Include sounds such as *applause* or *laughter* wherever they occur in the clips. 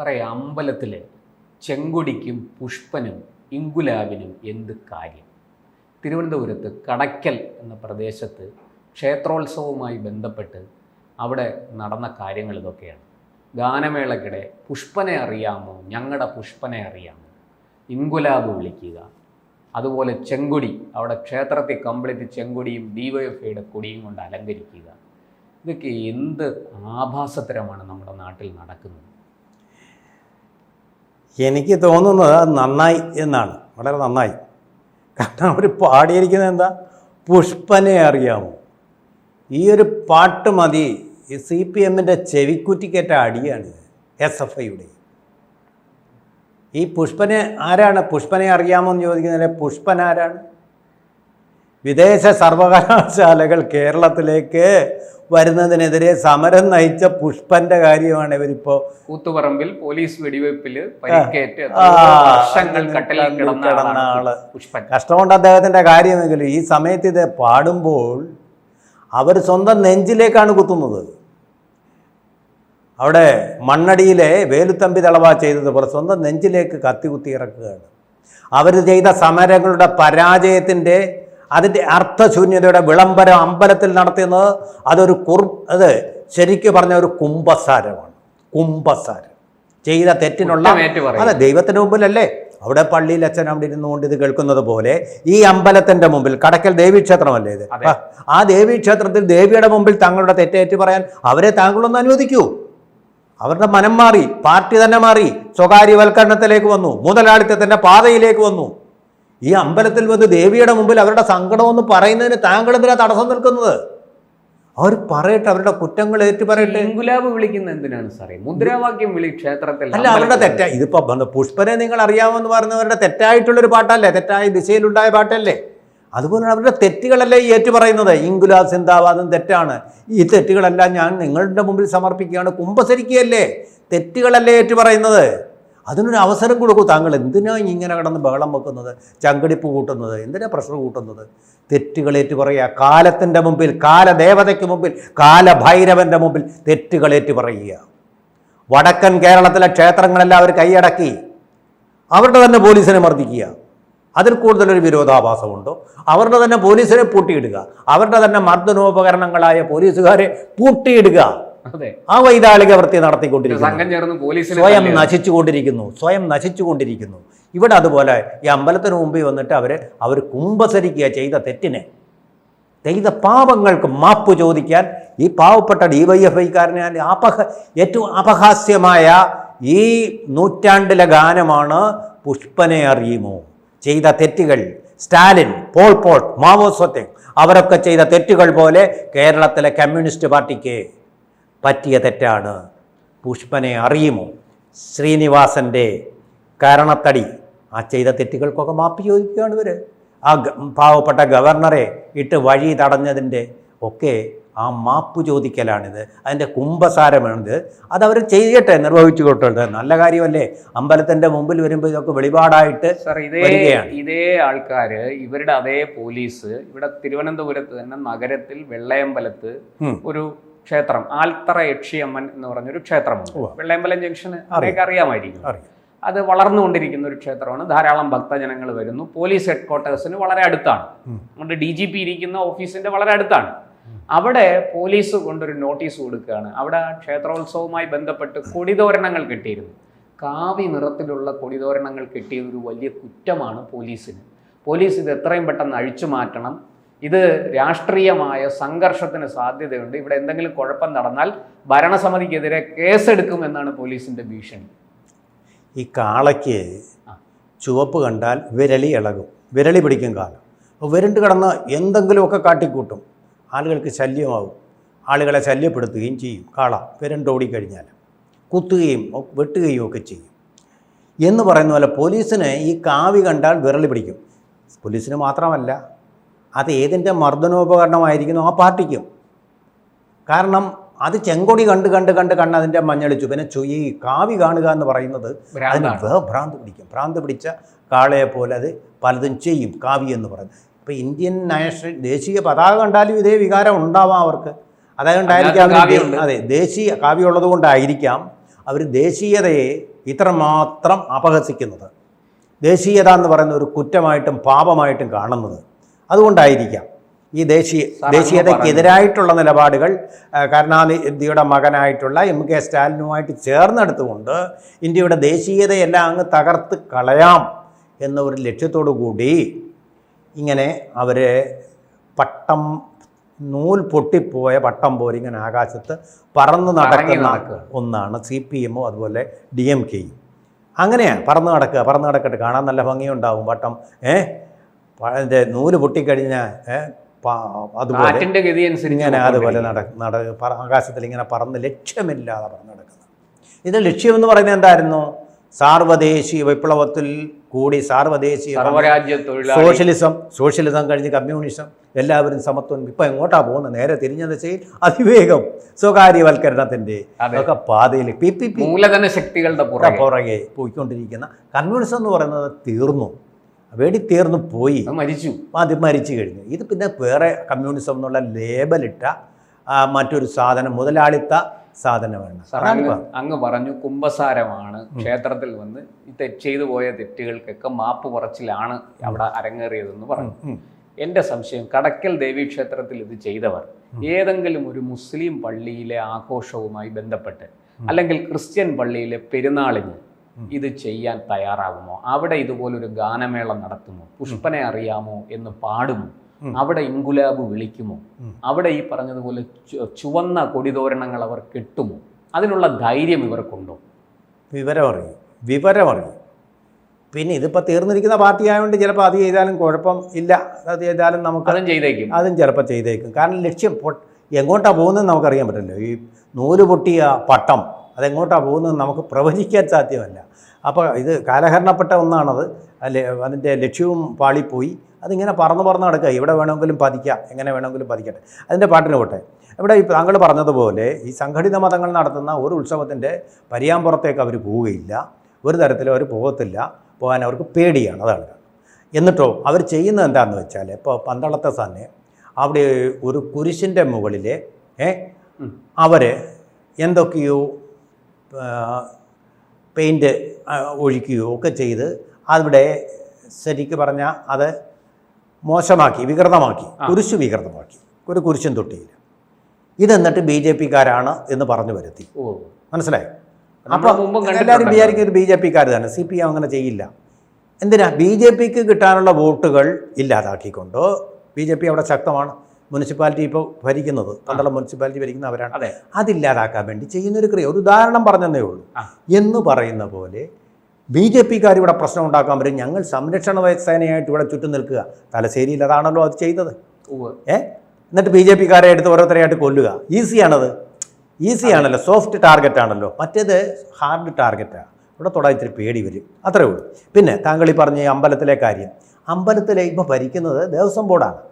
സാറേ അമ്പലത്തിൽ ചെങ്കൊടിക്കും പുഷ്പനും ഇങ്കുലാവിനും എന്ത് കാര്യം? തിരുവനന്തപുരത്ത് കടയ്ക്കൽ എന്ന പ്രദേശത്ത് ക്ഷേത്രോത്സവവുമായി ബന്ധപ്പെട്ട് അവിടെ നടന്ന കാര്യങ്ങൾ ഇതൊക്കെയാണ്. ഗാനമേളക്കിടെ പുഷ്പനെ അറിയാമോ? ഞങ്ങളുടെ പുഷ്പനെ അറിയാമോ? ഇങ്കുലാബ് വിളിക്കുക. അതുപോലെ ചെങ്കൊടി അവിടെ ക്ഷേത്രത്തെ കംപ്ലീറ്റ് ചെങ്കൊടിയും ഡിവൈഎഫ്ഐയുടെ കൊടിയും കൊണ്ട് അലങ്കരിക്കുക. ഇതൊക്കെ എന്ത് ആഭാസത്തരമാണ് നമ്മുടെ നാട്ടിൽ നടക്കുന്നത്? എനിക്ക് തോന്നുന്നത് നന്നായി എന്നാണ്. വളരെ നന്നായി. കാരണം അവർ പാടിയിരിക്കുന്നത് എന്താ? പുഷ്പനെ അറിയാമോ? ഈ ഒരു പാട്ട് മതി. സി പി എമ്മിന്റെ ചെവിക്കുറ്റിക്കേറ്റ അടിയാണ് എസ് എഫ് ഐയുടെ. ഈ പുഷ്പനെ ആരാണ്? പുഷ്പനെ അറിയാമോ എന്ന് ചോദിക്കുന്നതിലെ പുഷ്പൻ ആരാണ്? വിദേശ സർവകലാശാലകൾ കേരളത്തിലേക്ക് വരുന്നതിനെതിരെ സമരം നയിച്ച പുഷ്പന്റെ കാര്യമാണ് ഇവരിപ്പോ കൂത്തുപറമ്പിൽ പോലീസ് വെടിവെപ്പിൽ പരിക്കേറ്റ് വർഷങ്ങൾ കട്ടലിൽ കിടന്ന ആൾ. പുഷ്പൻ കഷ്ടമുണ്ട് അദ്ദേഹത്തിന്റെ കാര്യമെങ്കിലും ഈ സമയത്ത് ഇത് പാടുമ്പോൾ അവർ സ്വന്തം നെഞ്ചിലേക്കാണ് കുത്തുന്നത്. അവിടെ മണ്ണടിയിലെ വേലുത്തമ്പി തളവ ചെയ്തതുപോലെ സ്വന്തം നെഞ്ചിലേക്ക് കത്തി കുത്തി ഇറക്കുകയാണ്. അവർ ചെയ്ത സമരങ്ങളുടെ പരാജയത്തിന്റെ അതിന്റെ അർത്ഥശൂന്യതയുടെ വിളംബരം അമ്പലത്തിൽ നടത്തുന്നത് അതൊരു കുർ അത് ശരിക്കും പറഞ്ഞ ഒരു കുംഭസാരമാണ്. കുംഭസാരം. ചെയ്ത തെറ്റിനുള്ള. അതെ ദൈവത്തിന് മുമ്പിലല്ലേ? അവിടെ പള്ളിയിൽ അച്ഛൻ അവിടെ ഇരുന്നുകൊണ്ട് ഇത് കേൾക്കുന്നത് പോലെ ഈ അമ്പലത്തിന്റെ മുമ്പിൽ കടക്കൽ ദേവീക്ഷേത്രമല്ലേ ഇത്? ആ, ആ ദേവീക്ഷേത്രത്തിൽ ദേവിയുടെ മുമ്പിൽ തങ്ങളുടെ തെറ്റേറ്റ് പറയാൻ അവരെ താങ്കളൊന്ന് അനുവദിക്കൂ. അവരുടെ മനം മാറി പാർട്ടി തന്നെ മാറി സ്വകാര്യവൽക്കരണത്തിലേക്ക് വന്നു മുതലാളിത്തത്തിന്റെ പാതയിലേക്ക് വന്നു. ഈ അമ്പലത്തിൽ വന്ന് ദേവിയുടെ മുമ്പിൽ അവരുടെ സങ്കടമൊന്ന് പറയുന്നതിന് താങ്കൾ എന്തിനാ തടസ്സം നിൽക്കുന്നത്? അവർ പറയട്ടെ അവരുടെ കുറ്റങ്ങൾ ഏറ്റു പറയട്ടെ. ഗുലാബ് വിളിക്കുന്ന എന്തിനാണ് സാറേ? മുദ്രാവാക്യം വിളി ക്ഷേത്രത്തിൽ അല്ല അവരുടെ തെറ്റായി തെറ്റാ ഇതിപ്പോ പുഷ്പനെ നിങ്ങൾ അറിയാമെന്ന് പറയുന്നവരുടെ തെറ്റായിട്ടുള്ളൊരു പാട്ടല്ലേ? തെറ്റായ ദിശയിലുണ്ടായ പാട്ടല്ലേ? അതുപോലെ അവരുടെ തെറ്റുകളല്ലേ ഈ ഏറ്റു പറയുന്നത്? ഇംഗുലാ സിന്ദാബാദും തെറ്റാണ്. ഈ തെറ്റുകളെല്ലാം ഞാൻ നിങ്ങളുടെ മുമ്പിൽ സമർപ്പിക്കുകയാണ്. കുമ്പസരിക്കുകയല്ലേ? തെറ്റുകളല്ലേ ഏറ്റു പറയുന്നത്? അതിനൊരു അവസരം കൊടുക്കൂ. താങ്കൾ എന്തിനാ ഇങ്ങനെ കിടന്ന് ബഹളം വെക്കുന്നത്? ചങ്കടിപ്പ് കൂട്ടുന്നത്? എന്തിനാ പ്രഷർ കൂട്ടുന്നത്? തെറ്റുകളേറ്റ് പറയുക കാലത്തിന്റെ മുമ്പിൽ കാലദേവതയ്ക്ക് മുമ്പിൽ കാലഭൈരവന്റെ മുമ്പിൽ തെറ്റുകളേറ്റ് പറയുക വടക്കൻ കേരളത്തിലെ ക്ഷേത്രങ്ങളെല്ലാം അവർ കൈയടക്കി. അവരുടെ തന്നെ പോലീസിനെ മർദ്ദിക്കുക. അതിൽ കൂടുതലൊരു വിരോധാഭാസമുണ്ടോ? അവരുടെ തന്നെ പോലീസിനെ പൂട്ടിയിടുക. അവരുടെ തന്നെ മർദ്ദനോപകരണങ്ങളായ പോലീസുകാരെ പൂട്ടിയിടുക. ആ വൈതാളിക വൃത്തി നടത്തിക്കൊണ്ടിരിക്കുന്നു. സ്വയം നശിച്ചുകൊണ്ടിരിക്കുന്നു. സ്വയം നശിച്ചുകൊണ്ടിരിക്കുന്നു. ഇവിടെ അതുപോലെ ഈ അമ്പലത്തിന് മുമ്പിൽ വന്നിട്ട് അവർ അവർ കുമ്പസരിക്കുക ചെയ്ത തെറ്റിനെ. ചെയ്ത പാപങ്ങൾക്ക് മാപ്പ് ചോദിക്കാൻ ഈ പാവപ്പെട്ട ഡി വൈ എഫ് ഐക്കാരനെ അപഹ ഏറ്റവും അപഹാസ്യമായ ഈ നൂറ്റാണ്ടിലെ ഗാനമാണ് പുഷ്പനെ അറിയുമോ? ചെയ്ത തെറ്റുകൾ. സ്റ്റാലിൻ പോൾ പോട്ട് മാവോ സ്വത്തെ അവരൊക്കെ ചെയ്ത തെറ്റുകൾ പോലെ കേരളത്തിലെ കമ്മ്യൂണിസ്റ്റ് പാർട്ടിക്ക് പറ്റിയ തെറ്റാണ്. പുഷ്പനെ അറിയുമോ? ശ്രീനിവാസന്റെ കാരണത്തടി. ആ ചെയ്ത തെറ്റുകൾക്കൊക്കെ മാപ്പ് ചോദിക്കുകയാണ് ഇവർ ആ പാവപ്പെട്ട ഗവർണറെ ഇട്ട് വഴി തടഞ്ഞതിന്റെ ഒക്കെ ആ മാപ്പ് ചോദിക്കലാണിത്. അതിന്റെ കുംഭസാരമാണിത്. അതവർ ചെയ്യട്ടെ നിർവഹിച്ചു കൊട്ടെ. നല്ല കാര്യമല്ലേ? അമ്പലത്തിന്റെ മുമ്പിൽ വരുമ്പോൾ ഇതൊക്കെ വെളിപാടായിട്ട് ഇതേ ആൾക്കാർ ഇതേ ആൾക്കാര് ഇവരുടെ അതേ പോലീസ് ഇവിടെ തിരുവനന്തപുരത്ത് തന്നെ നഗരത്തിൽ വെള്ളയമ്പലത്ത് ഒരു ക്ഷേത്രം ആൽത്തറ യക്ഷിയമ്മൻ എന്ന് പറഞ്ഞൊരു ക്ഷേത്രമുണ്ട്. വെള്ളയമ്പലം ജംഗ്ഷന് അറിയൊക്കെ അറിയാമായിരിക്കും. അത് വളർന്നുകൊണ്ടിരിക്കുന്ന ഒരു ക്ഷേത്രമാണ്. ധാരാളം ഭക്തജനങ്ങൾ വരുന്നു. പോലീസ് ഹെഡ് ക്വാർട്ടേഴ്സിന് വളരെ അടുത്താണ്. നമ്മുടെ ഡി ജി പി ഇരിക്കുന്ന ഓഫീസിന്റെ വളരെ അടുത്താണ്. അവിടെ പോലീസ് കൊണ്ടൊരു നോട്ടീസ് കൊടുക്കുകയാണ്. അവിടെ ക്ഷേത്രോത്സവവുമായി ബന്ധപ്പെട്ട് കൊടിതോരണങ്ങൾ കിട്ടിയിരുന്നു. കാവി നിറത്തിലുള്ള കൊടിതോരണങ്ങൾ കിട്ടിയ ഒരു വലിയ കുറ്റമാണ് പോലീസിന്. പോലീസ് ഇത് എത്രയും പെട്ടെന്ന് അഴിച്ചു മാറ്റണം. ഇത് രാഷ്ട്രീയമായ സംഘർഷത്തിന് സാധ്യതയുണ്ട്. ഇവിടെ എന്തെങ്കിലും കുഴപ്പം നടന്നാൽ ഭരണസമിതിക്കെതിരെ കേസെടുക്കും എന്നാണ് പോലീസിന്റെ ഭീഷണി. ഈ കാളയ്ക്ക് ചുവപ്പ് കണ്ടാൽ വിരളി ഇളകും. വിരളി പിടിക്കും കാലം. അപ്പോൾ വിരണ്ട് കിടന്ന് എന്തെങ്കിലുമൊക്കെ കാട്ടിക്കൂട്ടും. ആളുകൾക്ക് ശല്യമാവും. ആളുകളെ ശല്യപ്പെടുത്തുകയും ചെയ്യും. കാള വിരണ്ടോടിക്കഴിഞ്ഞാൽ കുത്തുകയും വെട്ടുകയും ഒക്കെ ചെയ്യും. എന്ന് പറയുന്ന പോലെ പോലീസിന് ഈ കാവി കണ്ടാൽ വിരളി പിടിക്കും. പോലീസിന് മാത്രമല്ല അത് ഏതിന്റെ മർദ്ദനോപകരണമായിരിക്കുന്നു ആ പാർട്ടിക്കും. കാരണം അത് ചെങ്കൊടി കണ്ട് കണ്ട് കണ്ട് കണ്ട് അതിന്റെ മഞ്ഞളിച്ചു. പിന്നെ ചുയി ഈ കാവി കാണുക എന്ന് പറയുന്നത് അതിന് ഭ്രാന്ത് പിടിക്കും. ഭ്രാന്ത് പിടിച്ച കാളയെ പോലെ അത് പലതും ചെയ്യും കാവി എന്ന് പറയുന്നത്. ഇപ്പോൾ ഇന്ത്യൻ നാഷണൽ ദേശീയ പതാക കണ്ടാലും ഇതേ വികാരം ഉണ്ടാവാം അവർക്ക്. അതുകൊണ്ടായിരിക്കാം. അതെ ദേശീയ കാവ്യമുള്ളത് കൊണ്ടായിരിക്കാം അവർ ദേശീയതയെ ഇത്രമാത്രം അപഹസിക്കുന്നത്. ദേശീയത എന്ന് പറയുന്ന ഒരു കുറ്റമായിട്ടും പാപമായിട്ടും കാണുന്നത്. അതുകൊണ്ടായിരിക്കാം ഈ ദേശീയ ദേശീയതയ്ക്കെതിരായിട്ടുള്ള നിലപാടുകൾ കരുണാനിധിയുടെ മകനായിട്ടുള്ള എം കെ സ്റ്റാലിനുമായിട്ട് ചേർന്നെടുത്തുകൊണ്ട് ഇന്ത്യയുടെ ദേശീയതയെല്ലാം അങ്ങ് തകർത്ത് കളയാം എന്ന ഒരു ലക്ഷ്യത്തോടു കൂടി ഇങ്ങനെ അവരെ പട്ടം നൂൽ പൊട്ടിപ്പോയ പട്ടം പോലെ ഇങ്ങനെ ആകാശത്ത് പറന്ന് നടക്കുന്ന. ഒന്നാണ് സി പി എമ്മും അതുപോലെ ഡി എം കെയും. അങ്ങനെയാണ് പറന്ന് നടക്കുക. പറന്ന് നടക്കട്ടെ. കാണാൻ നല്ല ഭംഗിയുണ്ടാവും പട്ടം. ഏ അതിന്റെ നൂൽ പൊട്ടിക്കഴിഞ്ഞാൽ അതുപോലെ ഗതി അനുസരിച്ച് ഇങ്ങനെ അതുപോലെ നട ആകാശത്തിൽ ഇങ്ങനെ പറന്ന് ലക്ഷ്യമില്ലാതെ പറന്ന് നടക്കുന്നത് ഇത് ലക്ഷ്യമെന്ന് പറയുന്നത് എന്തായിരുന്നു? സാർവദേശീയ വിപ്ലവത്തിൽ കൂടി സാർവദേശീയ സോഷ്യലിസം സോഷ്യലിസം കഴിഞ്ഞ് കമ്മ്യൂണിസം എല്ലാവരും സമത്വം. ഇപ്പം എങ്ങോട്ടാ പോകുന്നത്? നേരെ തിരിഞ്ഞ ദിശയിൽ അതിവേഗം സ്വകാര്യവൽക്കരണത്തിന്റെ അതൊക്കെ ഒക്കെ പാതയിൽ പി പി പി മൂലധന ശക്തികളുടെ പുറകെ. പുറകെ പോയിക്കൊണ്ടിരിക്കുന്ന കമ്മ്യൂണിസം എന്ന് പറയുന്നത് തീർന്നു. വേടി തീർന്നു പോയി മരിച്ചു. അത് മരിച്ചു കഴിഞ്ഞു. ഇത് പിന്നെ വേറെ കമ്മ്യൂണിസം എന്നുള്ള ലേബലിട്ട മറ്റൊരു സാധനം മുതലാളിത്ത സാധനമാണ്. അങ്ങ് പറഞ്ഞു കുംഭസാരമാണ് ക്ഷേത്രത്തിൽ വന്ന് തെറ്റ് ചെയ്തു പോയ തെറ്റുകൾക്കൊക്കെ മാപ്പ് പറച്ചിലാണ് അവിടെ അരങ്ങേറിയതെന്ന് പറഞ്ഞു. എന്റെ എന്റെ സംശയം കടക്കൽ ദേവീക്ഷേത്രത്തിൽ ഇത് ചെയ്തവർ ഏതെങ്കിലും ഒരു മുസ്ലിം പള്ളിയിലെ ആഘോഷവുമായി ബന്ധപ്പെട്ട് അല്ലെങ്കിൽ ക്രിസ്ത്യൻ പള്ളിയിലെ പെരുന്നാളിന് ഇത് ചെയ്യാൻ തയ്യാറാകുമോ അവിടെ ഇതുപോലൊരു ഗാനമേള നടത്തുമോ? പുഷ്പനെ അറിയാമോ എന്ന് പാടുമോ? അവിടെ ഇൻകുലാബ് വിളിക്കുമോ? അവിടെ ഈ പറഞ്ഞതുപോലെ ചുവന്ന കൊടിതോരണങ്ങൾ അവർ കെട്ടുമോ? അതിനുള്ള ധൈര്യം ഇവർക്കുണ്ടോ? വിവരമറിയും. വിവരമറിയും. പിന്നെ ഇതിപ്പോൾ തീർന്നിരിക്കുന്ന പാർട്ടി ആയതുകൊണ്ട് ചിലപ്പോൾ അത് ചെയ്താലും കുഴപ്പം ഇല്ല. അത് ചെയ്താലും നമുക്ക് അതും ചെയ്തേക്കും. അതും ചിലപ്പോൾ ചെയ്തേക്കും. കാരണം ലക്ഷ്യം എങ്ങോട്ടാണ് പോകുന്നത് നമുക്കറിയാൻ പറ്റില്ല. ഈ നൂൽ പൊട്ടിയ പട്ടം അതെങ്ങോട്ടാണ് പോകുന്നത് നമുക്ക് പ്രവചിക്കാൻ സാധ്യമല്ല. അപ്പോൾ ഇത് കാലഹരണപ്പെട്ട ഒന്നാണത്. അല്ലെ അതിന്റെ ലക്ഷ്യവും പാളിപ്പോയി. അതിങ്ങനെ പറന്ന് പറന്ന് നടക്കുക. ഇവിടെ വേണമെങ്കിലും പതിക്കാം എങ്ങനെ വേണമെങ്കിലും പതിക്കട്ടെ. അതിന്റെ പാട്ടിന് പോട്ടെ. ഇവിടെ ഈ താങ്കൾ പറഞ്ഞതുപോലെ ഈ സംഘടിത മതങ്ങൾ നടത്തുന്ന ഒരു ഉത്സവത്തിന്റെ പരിയാമ്പുറത്തേക്ക് അവർ പോവുകയില്ല. ഒരു തരത്തിലും അവർ പോകത്തില്ല. പോകാൻ അവർക്ക് പേടിയാണ്. അതാണ്. എന്നിട്ടോ അവർ ചെയ്യുന്നത് എന്താണെന്ന് വെച്ചാൽ ഇപ്പോൾ പന്തളത്തെ തന്നെ അവിടെ ഒരു കുരിശിന്റെ മുകളിൽ. അവർ എന്തൊക്കെയോ പെയിന്റ് ഒഴിക്കുകയോ ഒക്കെ ചെയ്ത് അവിടെ ശരിക്ക് പറഞ്ഞാൽ അത് മോശമാക്കി വികൃതമാക്കി കുരിശു വികൃതമാക്കി ഒരു കുരിശും തൊട്ടിയില്ല. ഇതെന്നിട്ട് ബി ജെ പിക്കാരാണ് എന്ന് പറഞ്ഞു വരുത്തി. മനസ്സിലായോ? അപ്പോൾ എല്ലാവരും. വിചാരിക്കും ഒരു ബി ജെ പിക്കാർ തന്നെ. സി പി എം അങ്ങനെ ചെയ്യില്ല. എന്തിനാ? ബി ജെ പിക്ക് കിട്ടാനുള്ള വോട്ടുകൾ ഇല്ലാതാക്കിക്കൊണ്ട്? ബി ജെ പി അവിടെ ശക്തമാണ്. മുനിസിപ്പാലിറ്റി ഇപ്പോൾ ഭരിക്കുന്നത് പന്തളം മുനിസിപ്പാലിറ്റി ഭരിക്കുന്ന അവരാണ്. അതെ. അതില്ലാതാക്കാൻ വേണ്ടി ചെയ്യുന്നൊരു ക്രിയ. ഒരു ഉദാഹരണം പറഞ്ഞതേ ഉള്ളൂ. എന്ന് പറയുന്ന പോലെ ബി ജെ പിക്കാർ ഇവിടെ പ്രശ്നം ഉണ്ടാക്കാൻ വരും. ഞങ്ങൾ സംരക്ഷണ സേനയായിട്ട് ഇവിടെ ചുറ്റും നിൽക്കുക. തലശ്ശേരിയിൽ അതാണല്ലോ അത് ചെയ്തത്. ഏ? എന്നിട്ട് ബി ജെ പിക്കാരെ എടുത്ത് ഓരോരുത്തരെയായിട്ട് കൊല്ലുക. ഈസിയാണത്. ഈസിയാണല്ലോ. സോഫ്റ്റ് ടാർഗറ്റ് ആണല്ലോ മറ്റേത് ഹാർഡ് ടാർഗറ്റാണ് ഇവിടെ തൊടാൻ ഇത്തിരി പേടി വരും. അത്രേ ഉള്ളൂ. പിന്നെ താങ്കൾ ഈ പറഞ്ഞ അമ്പലത്തിലെ കാര്യം. അമ്പലത്തിലെ ഇപ്പോൾ ഭരിക്കുന്നത് ദേവസ്വം ബോർഡാണ്.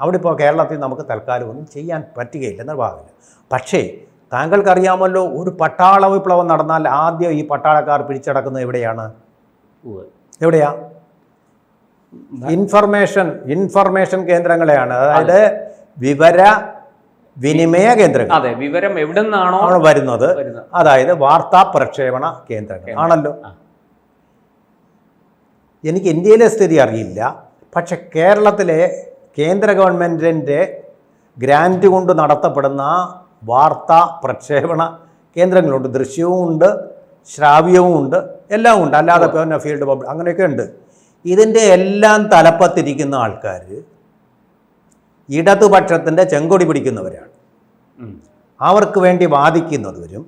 അവിടെ ഇപ്പോൾ കേരളത്തിൽ നമുക്ക് തൽക്കാലം ഒന്നും ചെയ്യാൻ പറ്റുകയില്ല എന്ന ഭാഗമില്ല പക്ഷേ താങ്കൾക്കറിയാമല്ലോ ഒരു പട്ടാള വിപ്ലവം നടന്നാൽ ആദ്യം ഈ പട്ടാളക്കാർ പിടിച്ചടക്കുന്നത് എവിടെയാണ്? എവിടെയാ? ഇൻഫർമേഷൻ ഇൻഫർമേഷൻ കേന്ദ്രങ്ങളെയാണ്. അതായത് വിവര വിനിമയ കേന്ദ്രങ്ങൾ. അതെ വിവരം എവിടെ നിന്നാണോ വരുന്നത്. അതായത് വാർത്താ പ്രക്ഷേപണ കേന്ദ്രങ്ങൾ. ആണല്ലോ. എനിക്ക് ഇന്ത്യയിലെ സ്ഥിതി അറിയില്ല. പക്ഷെ കേരളത്തിലെ കേന്ദ്ര ഗവൺമെന്റിന്റെ ഗ്രാന്റ് കൊണ്ട് നടത്തപ്പെടുന്ന വാർത്താ പ്രക്ഷേപണ കേന്ദ്രങ്ങളുണ്ട്. ദൃശ്യവും ഉണ്ട് ശ്രാവ്യവും ഉണ്ട് എല്ലാം ഉണ്ട്. അല്ലാതെ പിന്നെ ഫീൽഡ് പബ്ലിക് അങ്ങനെയൊക്കെ ഉണ്ട്. ഇതിന്റെ എല്ലാം തലപ്പത്തിരിക്കുന്ന ആൾക്കാർ ഇടതുപക്ഷത്തിന്റെ ചെങ്കൊടി പിടിക്കുന്നവരാണ്. അവർക്ക് വേണ്ടി വാദിക്കുന്നവരും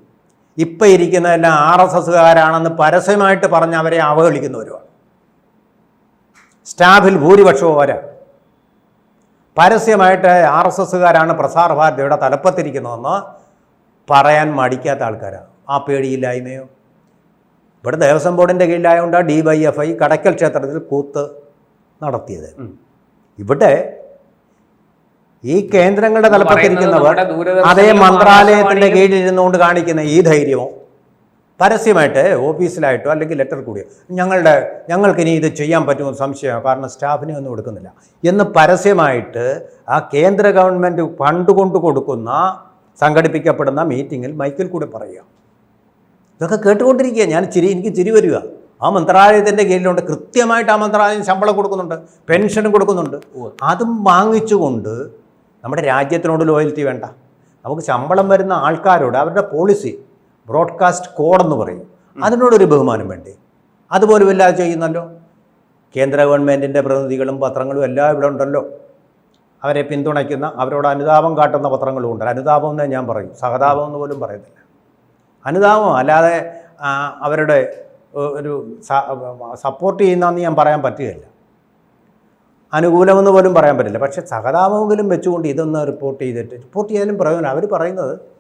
ഇപ്പം ഇരിക്കുന്നതെല്ലാം ആർ എസ് എസ്സുകാരാണെന്ന് പരസ്യമായിട്ട് പറഞ്ഞ് അവരെ അവഹേളിക്കുന്നവരുമാണ്. സ്റ്റാഫിൽ ഭൂരിപക്ഷവും അവരാണ്. പരസ്യമായിട്ട് ആർ എസ് എസ്സുകാരാണ് പ്രസാർ ഭാരതിയുടെ തലപ്പത്തിരിക്കുന്നതെന്ന് പറയാൻ മടിക്കാത്ത ആൾക്കാരാണ് ആ പേടിയില്ലായ്മയോ? ഇവിടെ ദേവസ്വം ബോർഡിന്റെ കീഴിലായതുകൊണ്ട് D Y F I Kadakkal ക്ഷേത്രത്തിൽ കൂത്ത് നടത്തിയത്. ഇവിടെ ഈ കേന്ദ്രങ്ങളുടെ തലപ്പത്തിരിക്കുന്നവർ അതേ മന്ത്രാലയത്തിന്റെ കീഴിലിരുന്നുകൊണ്ട് കാണിക്കുന്ന ഈ ധൈര്യമോ പരസ്യമായിട്ട് ഓഫീസിലായിട്ടോ അല്ലെങ്കിൽ ലെറ്റർ കൂടിയോ. ഞങ്ങളുടെ ഞങ്ങൾക്ക് ഇനി ഇത് ചെയ്യാൻ പറ്റുമെന്ന് സംശയമാണ്. കാരണം സ്റ്റാഫിനെ ഒന്നും കൊടുക്കുന്നില്ല. എന്ന് പരസ്യമായിട്ട് ആ കേന്ദ്ര ഗവൺമെന്റ് ഫണ്ട് കൊണ്ട് കൊടുക്കുന്ന സംഘടിപ്പിക്കപ്പെടുന്ന മീറ്റിങ്ങിൽ മൈക്കിൽ കൂടെ പറയുക. ഇതൊക്കെ കേട്ടുകൊണ്ടിരിക്കുക ഞാൻ ചിരി എനിക്ക് ചിരി വരിക. ആ മന്ത്രാലയത്തിന്റെ കീഴിലുണ്ട്. കൃത്യമായിട്ട് ആ മന്ത്രാലയം ശമ്പളം കൊടുക്കുന്നുണ്ട്. പെൻഷനും കൊടുക്കുന്നുണ്ട്. അതും വാങ്ങിച്ചുകൊണ്ട് നമ്മുടെ രാജ്യത്തിനോട് ലോയൽറ്റി വേണ്ട. നമുക്ക് ശമ്പളം വരുന്ന ആൾക്കാരോട് അവരുടെ പോളിസി ബ്രോഡ്കാസ്റ്റ് കോഡെന്ന് പറയും. അതിനോടൊരു ബഹുമാനം വേണ്ടേ? അതുപോലും ഇല്ലാതെ ചെയ്യുന്നല്ലോ? കേന്ദ്ര ഗവൺമെന്റിന്റെ പ്രതിനിധികളും പത്രങ്ങളും എല്ലാം ഇവിടെ ഉണ്ടല്ലോ. അവരെ പിന്തുണയ്ക്കുന്ന അവരോട് അനുതാപം കാട്ടുന്ന പത്രങ്ങളും ഉണ്ട്. അനുതാപം എന്നേ ഞാൻ പറയും. സഹതാപം എന്ന് പോലും പറയത്തില്ല. അനുതാപം അല്ലാതെ അവരുടെ ഒരു സപ്പോർട്ട് ചെയ്യുന്നതെന്ന് ഞാൻ പറയാൻ പറ്റുകയില്ല. അനുകൂലമെന്ന് പോലും പറയാൻ പറ്റില്ല. പക്ഷേ സഹതാപമെങ്കിലും വെച്ചുകൊണ്ട് ഇതൊന്ന് റിപ്പോർട്ട് ചെയ്തിട്ട് റിപ്പോർട്ട് ചെയ്താലും പ്രയോജനം. അവർ പറയുന്നത്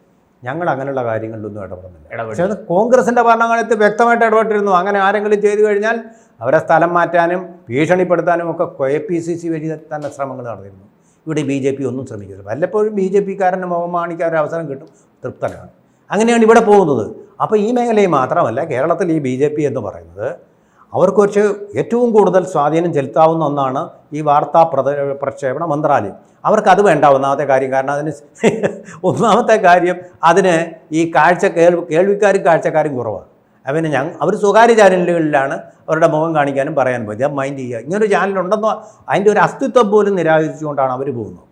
ഞങ്ങൾ അങ്ങനെയുള്ള കാര്യങ്ങളിലൊന്നും ഇടപെടുന്നില്ല. പക്ഷേ അത് കോൺഗ്രസിന്റെ ഭരണകാലത്ത് വ്യക്തമായിട്ട് ഇടപെട്ടിരുന്നു. അങ്ങനെ ആരെങ്കിലും ചെയ്തു കഴിഞ്ഞാൽ അവരെ സ്ഥലം മാറ്റാനും ഭീഷണിപ്പെടുത്താനും ഒക്കെ എ പി സി സി വഴി തന്നെ ശ്രമങ്ങൾ നടന്നിരുന്നു. ഇവിടെ ബി ജെ പി ഒന്നും ശ്രമിക്കുന്നില്ല വല്ലപ്പോഴും ബി ജെ പിക്കാരന് മുഖം കാണിക്കാൻ ഒരു അവസരം കിട്ടും. തൃപ്തനാണ്. അങ്ങനെയാണ് ഇവിടെ പോകുന്നത്. അപ്പോൾ ഈ മേഖലയിൽ മാത്രമല്ല കേരളത്തിൽ ഈ ബി ജെ പി എന്ന് പറയുന്നത് അവർക്ക് കുറച്ച് ഏറ്റവും കൂടുതൽ സ്വാധീനം ചെലുത്താവുന്ന ഒന്നാണ് ഈ വാർത്താ പ്രക്ഷേപണ മന്ത്രാലയം. അവർക്ക് അത് വേണ്ട ഒന്നാമത്തെ കാര്യം. കാരണം അതിന് *laughs* ഒന്നാമത്തെ കാര്യം അതിന് ഈ കാഴ്ച കേൾവി കേൾവിക്കാരും കാഴ്ചക്കാരും കുറവാണ്. അവന് ഞങ്ങൾ അവർ സ്വകാര്യ ചാനലുകളിലാണ് അവരുടെ മുഖം കാണിക്കാനും പറയാനും പറ്റുക മൈൻഡ് ചെയ്യുക. ഇങ്ങനൊരു ചാനലുണ്ടെന്നോ അതിന്റെ ഒരു അസ്തിത്വം പോലും നിരാകരിച്ചുകൊണ്ടാണ് അവർ പോകുന്നത്.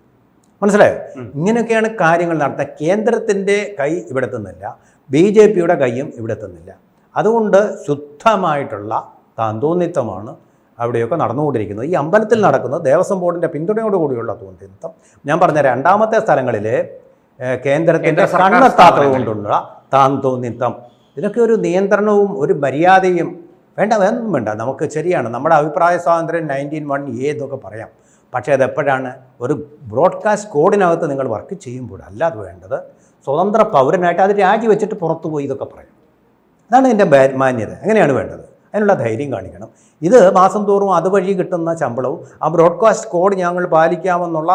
മനസ്സിലായോ. ഇങ്ങനെയൊക്കെയാണ് കാര്യങ്ങൾ നടത്തുക കേന്ദ്രത്തിന്റെ കൈ ഇവിടെ എത്തുന്നില്ല ബി ജെ പിയുടെ കൈയും ഇവിടെ എത്തുന്നില്ല അതുകൊണ്ട് ശുദ്ധമായിട്ടുള്ള താന്തോന്നിത്തമാണ് അവിടെയൊക്കെ നടന്നുകൊണ്ടിരിക്കുന്നത്. ഈ അമ്പലത്തിൽ നടക്കുന്ന ദേവസ്വം ബോർഡിന്റെ പിന്തുണയോടുകൂടിയുള്ള തോന്നിത്തം. ഞാൻ പറഞ്ഞ രണ്ടാമത്തെ സ്ഥലങ്ങളിൽ കേന്ദ്രത്തിന്റെ കണ്ണെത്താത്തത്. കൊണ്ടുള്ള താന്തോന്നിത്തം ഇതിനൊക്കെ ഒരു നിയന്ത്രണവും ഒരു മര്യാദയും വേണ്ട വേറൊന്നും വേണ്ട. നമുക്ക് ശരിയാണ്. നമ്മുടെ അഭിപ്രായ സ്വാതന്ത്ര്യം നയന്റീൻ വൺ എ എന്നൊക്കെ പറയാം. പക്ഷേ അതെപ്പോഴാണ് ഒരു ബ്രോഡ്കാസ്റ്റ് കോഡിനകത്ത് നിങ്ങൾ വർക്ക് ചെയ്യുമ്പോൾ അല്ല അത് വേണ്ടത് സ്വതന്ത്ര പൗരനായിട്ട് അത് രാജിവെച്ചിട്ട് പുറത്തു പോയി ഇതൊക്കെ പറയാം. അതാണ് എന്റെ മാന്യത. അങ്ങനെയാണ് വേണ്ടത്? അതിനുള്ള ധൈര്യം കാണിക്കണം. ഇത് മാസം തോറും അതുവഴി കിട്ടുന്ന ശമ്പളവും ആ ബ്രോഡ്കാസ്റ്റ് കോഡ് ഞങ്ങൾ പാലിക്കാമെന്നുള്ള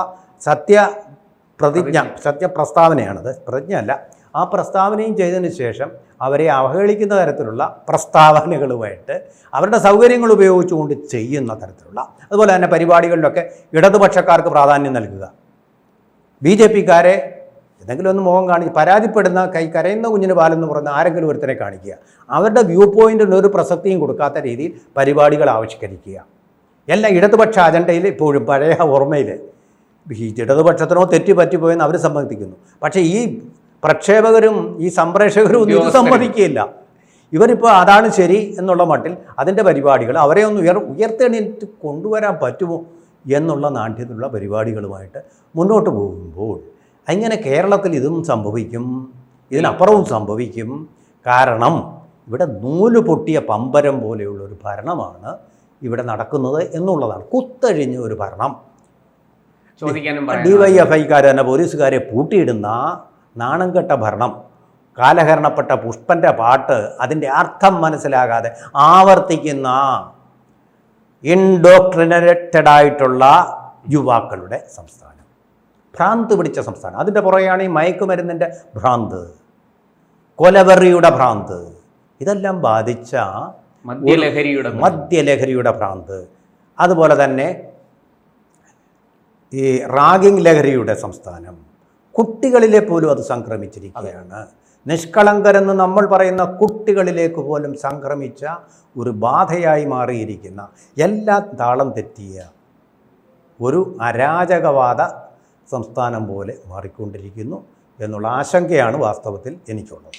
സത്യ പ്രതിജ്ഞ സത്യപ്രസ്താവനയാണത് പ്രതിജ്ഞ അല്ല ആ പ്രസ്താവനയും ചെയ്തതിന് ശേഷം അവരെ അവഹേളിക്കുന്ന തരത്തിലുള്ള പ്രസ്താവനകളുമായിട്ട് അവരുടെ സൗകര്യങ്ങൾ ഉപയോഗിച്ചുകൊണ്ട് ചെയ്യുന്ന തരത്തിലുള്ള അതുപോലെ തന്നെ പരിപാടികളിലൊക്കെ ഇടതുപക്ഷക്കാർക്ക് പ്രാധാന്യം നൽകുക. ബി ജെ പിക്കാരെ എന്തെങ്കിലും ഒന്ന് മുഖം കാണിച്ച് പരാതിപ്പെടുന്ന കൈ കരയുന്ന കുഞ്ഞിന് പാലെന്ന് പറയുന്ന ആരെങ്കിലും ഒരുത്തരെ കാണിക്കുക. അവരുടെ വ്യൂ പോയിന്റിന് ഒരു പ്രസക്തിയും കൊടുക്കാത്ത രീതിയിൽ പരിപാടികൾ ആവിഷ്കരിക്കുക. എല്ലാ ഇടതുപക്ഷ അജണ്ടയിൽ ഇപ്പോഴും പഴയ ഓർമ്മയിൽ. ഈ ഇടതുപക്ഷത്തിനോ തെറ്റി പറ്റിപ്പോയെന്ന് അവർ സമ്മതിക്കുന്നു. പക്ഷേ ഈ പ്രക്ഷേപകരും ഈ സംപ്രേഷകരും ഒന്നും ഇത്. സമ്മതിക്കുകയില്ല. ഇവരിപ്പോൾ അതാണ് ശരി എന്നുള്ള മട്ടിൽ അതിന്റെ പരിപാടികൾ അവരെ ഒന്ന് ഉയർ ഉയർത്തെണീറ്റ് കൊണ്ടുവരാൻ പറ്റുമോ എന്നുള്ള നാട്യത്തിലുള്ള പരിപാടികളുമായിട്ട് മുന്നോട്ട് പോകുമ്പോൾ അങ്ങനെ കേരളത്തിൽ ഇതും സംഭവിക്കും. ഇതിനപ്പുറവും സംഭവിക്കും. കാരണം ഇവിടെ നൂൽ പൊട്ടിയ പമ്പരം പോലെയുള്ള ഒരു ഭരണമാണ് ഇവിടെ നടക്കുന്നത് എന്നുള്ളതാണ്. കുത്തഴിഞ്ഞ ഒരു ഭരണം. ചോദിക്കാനും ഡി വൈ എഫ് ഐക്കാർ തന്നെ പോലീസുകാരെ പൂട്ടിയിടുന്ന നാണം കെട്ട ഭരണം. കാലഹരണപ്പെട്ട പുഷ്പന്റെ പാട്ട് അതിന്റെ അർത്ഥം മനസ്സിലാകാതെ ആവർത്തിക്കുന്ന ഇൻഡോക്ട്രിനേറ്റഡ് ആയിട്ടുള്ള യുവാക്കളുടെ സംസ്ഥാനം. ഭ്രാന്ത് പിടിച്ച സംസ്ഥാനം. അതിന്റെ പുറകെയാണ് ഈ മയക്കുമരുന്നിന്റെ ഭ്രാന്ത്. കൊലവെറിയുടെ ഭ്രാന്ത്. ഇതെല്ലാം ബാധിച്ച മദ്യലഹരിയുടെ മദ്യലഹരിയുടെ ഭ്രാന്ത്. അതുപോലെ തന്നെ ഈ റാഗിംഗ് ലഹരിയുടെ സംസ്ഥാനം. കുട്ടികളിലെ പോലും അത് സംക്രമിച്ചിരിക്കുകയാണ്. നിഷ്കളങ്കരെന്ന് നമ്മൾ പറയുന്ന കുട്ടികളിലേക്ക് പോലും സംക്രമിച്ച ഒരു ബാധയായി മാറിയിരിക്കുന്ന എല്ലാ താളം തെറ്റിയ ഒരു അരാജകവാദ സംസ്ഥാനം പോലെ മാറിക്കൊണ്ടിരിക്കുന്നു എന്നുള്ള ആശങ്കയാണ് വാസ്തവത്തിൽ എനിക്കുള്ളത്.